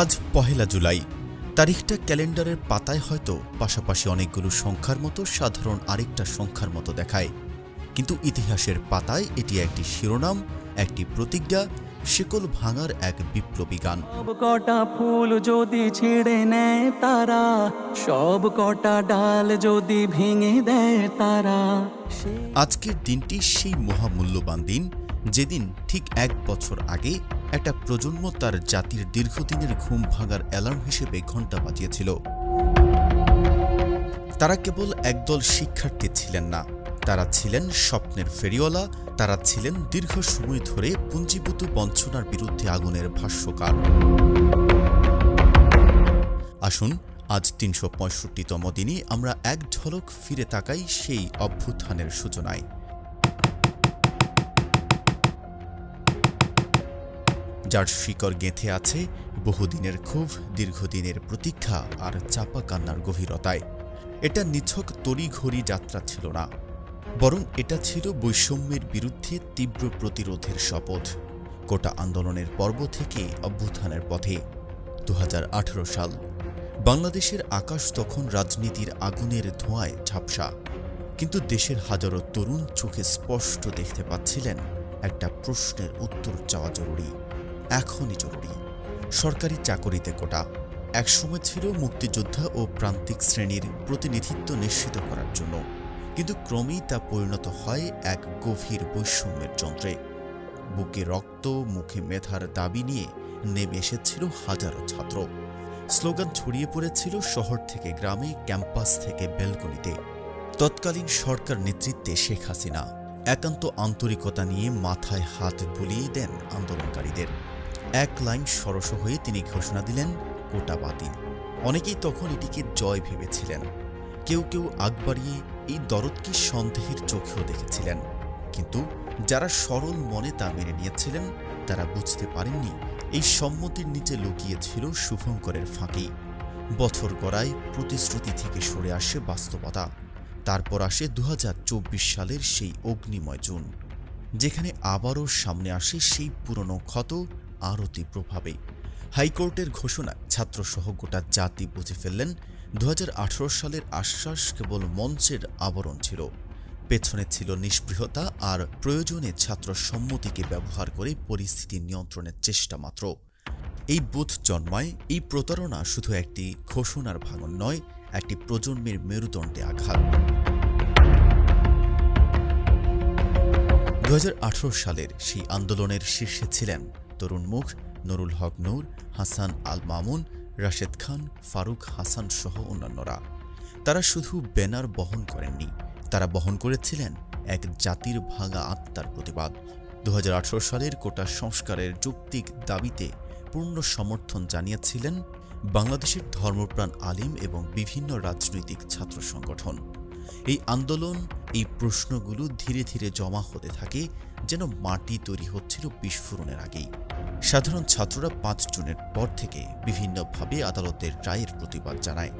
আজ পহেলা জুলাই। তারিখটা ক্যালেন্ডারের পাতায় হয়তো পাশাপাশি অনেকগুলো সংখ্যার মতো সাধারণ আরেকটা সংখ্যার মতো দেখায়। কিন্তু ইতিহাসের পাতায় এটি একটি শিরোনাম একটি প্রতিজ্ঞা শিকল ভাঙার এক বিপ্লবী গান। সব কটা ফুল যদি ছিঁড়ে নেয় তারা সব কটা ডাল যদি ভেঙে দেয় তারা আজকের দিনটি সেই মহামূল্যবান দিন যেদিন ঠিক এক বছর আগে একটা প্রজন্ম তার জাতির দীর্ঘদিনের ঘুম ভাঙার অ্যালার্ম হিসেবে ঘণ্টা বাজিয়েছিল। তারা কেবল একদল শিক্ষার্থী ছিলেন না। তারা ছিলেন স্বপ্নের ফেরিওয়ালা, তারা ছিলেন দীর্ঘ সময় ধরে পুঞ্জীভূত বঞ্চনার বিরুদ্ধে আগুনের ভাষ্যকার। আসুন, আজ তিনশো পঁয়ষট্টিতম দিনে আমরা এক ঝলক ফিরে তাকাই সেই অভ্যুত্থানের সূচনায়। যার শিকড় গেঁথে আছে বহুদিনের ক্ষোভ, দীর্ঘদিনের প্রতীক্ষা আর চাপা কান্নার গভীরতায়। এটা নিছক তড়িঘড়ি যাত্রা ছিল না, বরং এটা ছিল বৈষম্যের বিরুদ্ধে তীব্র প্রতিরোধের শপথ। কোটা আন্দোলনের পর্ব থেকে অভ্যুত্থানের পথে। দু হাজার আঠেরো সাল, বাংলাদেশের আকাশ তখন রাজনীতির আগুনের ধোঁয়ায় ঝাপসা, কিন্তু দেশের হাজারো তরুণ চোখে স্পষ্ট দেখতে পাচ্ছিলেন একটা প্রশ্নের উত্তর চাওয়া জরুরি। এখনই জরুরি। সরকারি চাকরিতে কোটা, একসময় ছিল মুক্তিযোদ্ধা ও প্রান্তিক শ্রেণির প্রতিনিধিত্ব নিশ্চিত করার জন্য, কিন্তু ক্রমেই তা পরিণত হয় এক গভীর বৈষম্যের যন্ত্রে। বুকে রক্ত, মুখে মেধার দাবি নিয়ে নেমে এসেছিল হাজারো ছাত্র। স্লোগান ছড়িয়ে পড়েছিল শহর থেকে গ্রামে, ক্যাম্পাস থেকে বেলকনিতে। তৎকালীন সরকার নেতৃত্বে শেখ হাসিনা একান্ত আন্তরিকতা নিয়ে মাথায় হাত বুলিয়ে দেন আন্দোলনকারীদের। এক লাইন সরস হয়ে তিনি ঘোষণা দিলেন, কোটা বাতিল। অনেকেই তখন এটিকে জয় ভেবেছিলেন। কেউ কেউ আগ বাড়িয়ে এই দরদকে সন্দেহের চোখেও দেখেছিলেন। কিন্তু যারা সরল মনে তা মেনে নিয়েছিলেন, তারা বুঝতে পারেননি এই সম্মতির নিচে লুকিয়েছিল শুভঙ্করের ফাঁকি। বছর গড়ায় প্রতিশ্রুতি থেকে সরে আসে বাস্তবতা। তারপর আসে দু হাজার চব্বিশ সালের সেই অগ্নিময় জুন, যেখানে আবারও সামনে আসে সেই পুরনো ক্ষত আরও তীব্রভাবে। হাইকোর্টের ঘোষণা, ছাত্রসহ গোটা জাতি বুঝে ফেললেন দু হাজার আঠারো সালের আশ্বাস কেবল মঞ্চের আবরণ ছিল। পেছনে ছিল নিষ্পৃহতা আর প্রয়োজনে ছাত্র সম্মতিকে ব্যবহার করে পরিস্থিতি নিয়ন্ত্রণের চেষ্টা মাত্র। এই বোধ জন্মায়, এই প্রতারণা শুধু একটি ঘোষণার ভাঙন নয়, একটি প্রজন্মের মেরুদণ্ডে আঘাত। দু হাজার আঠারো সালের সেই আন্দোলনের শীর্ষে ছিলেন তরুণ মুখ, নুরুল হক নূর, হাসান আল মামুন, রাশেদ খান, ফারুক হাসান সহ অন্যান্যরা। তারা শুধু ব্যানার বহন করেননি, তারা বহন করেছিলেন এক জাতির ভাঙা আত্মার প্রতিবাদ। দু হাজার আঠারো সালের কোটা সংস্কারের যৌক্তিক দাবিতে পূর্ণ সমর্থন জানিয়েছিলেন বাংলাদেশের ধর্মপ্রাণ আলিম এবং বিভিন্ন রাজনৈতিক ছাত্র সংগঠন। এই আন্দোলন, এই প্রশ্নগুলো ধীরে ধীরে জমা হতে থাকে যেন মাটি তৈরি হচ্ছিল বিস্ফোরণের আগেই। সাধারণ ছাত্ররা পাঁচ জুনের পর থেকে বিভিন্নভাবে আদালতের রায়ের প্রতিবাদ জানায়।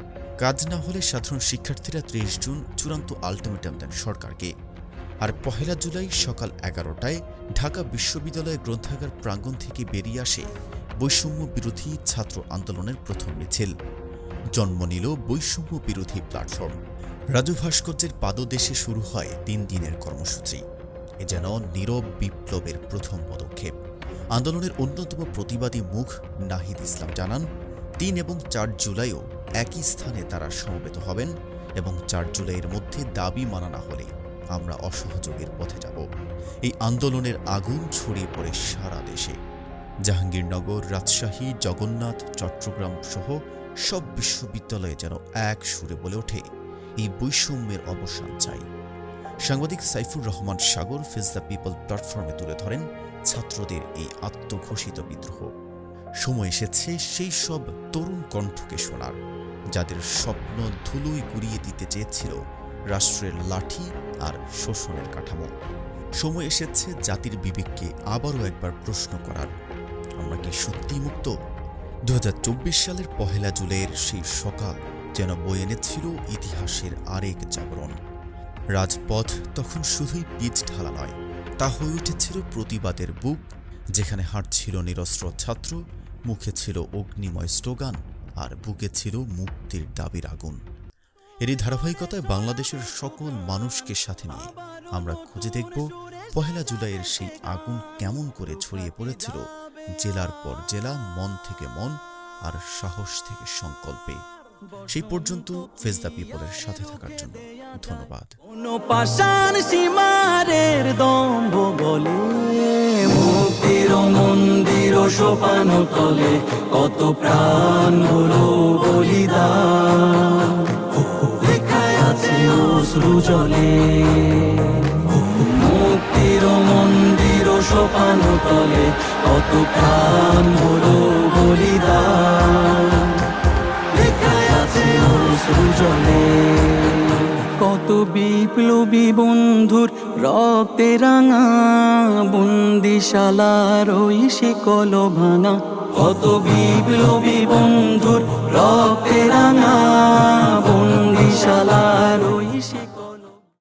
কাজ না হলে সাধারণ শিক্ষার্থীরা ত্রিশ জুন চূড়ান্ত আলটিমেটাম দেন সরকারকে। আর পহেলা জুলাই সকাল এগারোটায় ঢাকা বিশ্ববিদ্যালয় গ্রন্থাগার প্রাঙ্গণ থেকে বেরিয়ে আসে বৈষম্য বিরোধী ছাত্র আন্দোলনের প্রথম মিছিল। জন্ম নিল বৈষম্য বিরোধী প্ল্যাটফর্ম রাজু ভাস্কর্যের পাদদেশে শুরু হয় তিন দিনের কর্মসূচি। এ যেন নীরব বিপ্লবের প্রথম পদক্ষেপ। আন্দোলনের অন্যতম প্রতিবাদী মুখ নাহিদ ইসলাম জানান, তিন এবং চার জুলাইও একই স্থানে তারা সমবেত হবেন এবং চার জুলাইয়ের মধ্যে দাবি মানা না হলে আমরা অসহযোগের পথে যাব। এই আন্দোলনের আগুন ছড়িয়ে পড়ে সারা দেশে। জাহাঙ্গীরনগর, রাজশাহী, জগন্নাথ, চট্টগ্রাম সহ সব বিশ্ববিদ্যালয়ে যেন এক সুরে বলে ওঠে এই বৈষম্যের অবসান চাই। সাংবাদিক Saifur Rahman Sagar face the people প্ল্যাটফর্মে তুলে ধরেন ছাত্রদের এই আত্মঘোষিত বিদ্রোহ। সময় এসেছে সেই সব তরুণ কণ্ঠকে শোনার, যাদের স্বপ্ন ধুলোয় গুড়িয়ে দিতে চেয়েছিল রাষ্ট্রের লাঠি আর শোষণের কাঠামো। সময় এসেছে জাতির বিবেককে আবারও একবার প্রশ্ন করার। আমরা কি সত্যি মুক্ত? দু সালের পহেলা জুলাইয়ের সেই সকাল যেন বয়ে এনেছিল ইতিহাসের আরেক জাগরণ। রাজপথ তখন শুধুই পিচ ঢালা নয়, তা হয়ে উঠেছিল প্রতিবাদের বুক, যেখানে হাঁটছিল নিরস্ত্র ছাত্র, মুখে ছিল অগ্নিময় স্লোগান, আর বুকে ছিল মুক্তির দাবির আগুন। এরই ধারাবাহিকতায় বাংলাদেশের সকল মানুষকে সাথে নিয়ে আমরা খুঁজে দেখব পহেলা জুলাইয়ের সেই আগুন কেমন করে ছড়িয়ে পড়েছিল জেলার পর জেলা, মন থেকে মন আর সাহস থেকে সংকল্পে। সেই পর্যন্ত ফেস দ্য পিপলের সাথে থাকার জন্য ধন্যবাদ। সীমারের দম্ভ বলে মুক্তির মন্দির সোপান তলে, কত প্রাণ হলো বলিদান। লেখায় আছে অশ্রু মুক্তির মন্দির সোপান তলে কত প্রাণ হল বলিদান। লেখায় আছে কত বিপ্লবী বন্ধুর রক্তে রাঙা বন্দিশালার ওই শিকল ভাঙা। কত বিপ্লবী বন্ধুর রক্তে রাঙা বন্দিশালার ওই